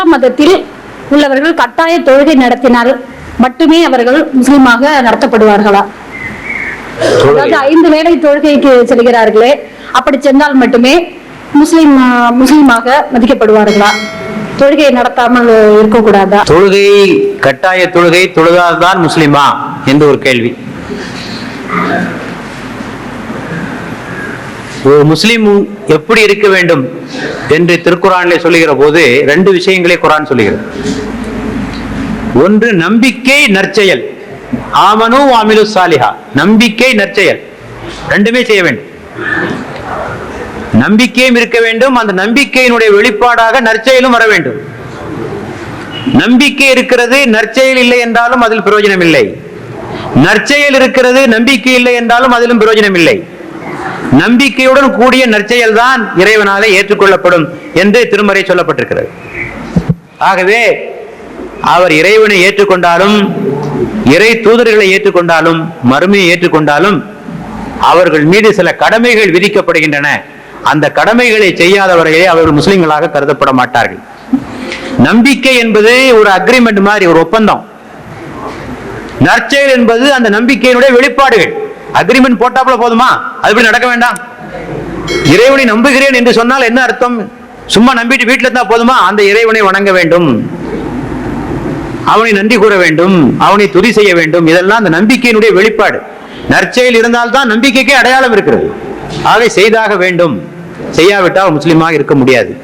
இஸ்லாம் மதத்தில் உள்ளவர்கள் கட்டாய தொழுகை நடத்தினால் மட்டுமே அவர்கள் முஸ்லிமாக நடத்தப்படுவார்களா? அதாவது ஐந்து வேளை தொழுகைக்கு செல்கிறார்களே அப்படி சென்றால் மட்டுமே முஸ்லிம் முஸ்லிமாக மதிக்கப்படுவார்களா? தொழுகை நடத்தாமல் இருக்கக்கூடாதா? தொழுகை கட்டாய தொழுகை தொழுதால்தான் முஸ்லிமா? என்று ஒரு கேள்வி. ஒரு முஸ்லீம் எப்படி இருக்க வேண்டும் என்று திருக்குறானிலே சொல்லுகிற போது ரெண்டு விஷயங்களை குரான் சொல்லுகிறது. ஒன்று நம்பிக்கை நற்செயல். ஆமனு ஆமிலு சாலிஹா. நம்பிக்கை நற்செயல். ரெண்டுமே செய்ய வேண்டும். நம்பிக்கையும் இருக்க வேண்டும் அந்த நம்பிக்கையினுடைய வெளிப்பாடாக நற்செயலும் வர வேண்டும். நம்பிக்கை இருக்கிறது நற்செயல் இல்லை என்றாலும் அதில் பிரயோஜனம் இல்லை நற்செயல் இருக்கிறது நம்பிக்கை இல்லை என்றாலும் அதிலும் பிரயோஜனம் இல்லை நம்பிக்கையுடன் கூடிய நற்செயல் தான் இறைவனாலே ஏற்றுக்கொள்ளப்படும் என்று திருமறை சொல்லப்பட்டிருக்கிறது. ஆகவே அவர் இறைவனை ஏற்றுக்கொண்டாலும் இறை தூதர்களை ஏற்றுக்கொண்டாலும் மறுமையை ஏற்றுக்கொண்டாலும் அவர்கள் மீது சில கடமைகள் விதிக்கப்படுகின்றன. அந்த கடமைகளை செய்யாதவர்களே அவர்கள் முஸ்லிம்களாக கருதப்பட மாட்டார்கள். நம்பிக்கை என்பது ஒரு அக்ரிமெண்ட் மாதிரி ஒரு ஒப்பந்தம். நற்செயல் என்பது அந்த நம்பிக்கையினுடைய வெளிப்பாடுகள். அக்ரிமெண்ட் போட்டாப்புல போதுமா? அதுபடி நடக்க வேண்டாம். இறைவனை நம்புகிறேன் என்று சொன்னால் என்ன அர்த்தம்? சும்மா நம்பிட்டு வீட்டில் இருந்தா போதுமா? அந்த இறைவனை வணங்க வேண்டும். அவனை நன்றி கூற வேண்டும். அவனை துதி செய்ய வேண்டும். இதெல்லாம் அந்த நம்பிக்கையினுடைய வெளிப்பாடு. நற்செயல் இருந்தால்தான் நம்பிக்கைக்கே அடையாளம் இருக்கிறது. ஆகவே செய்தாக வேண்டும். செய்யாவிட்டால் முஸ்லீமாக இருக்க முடியாது.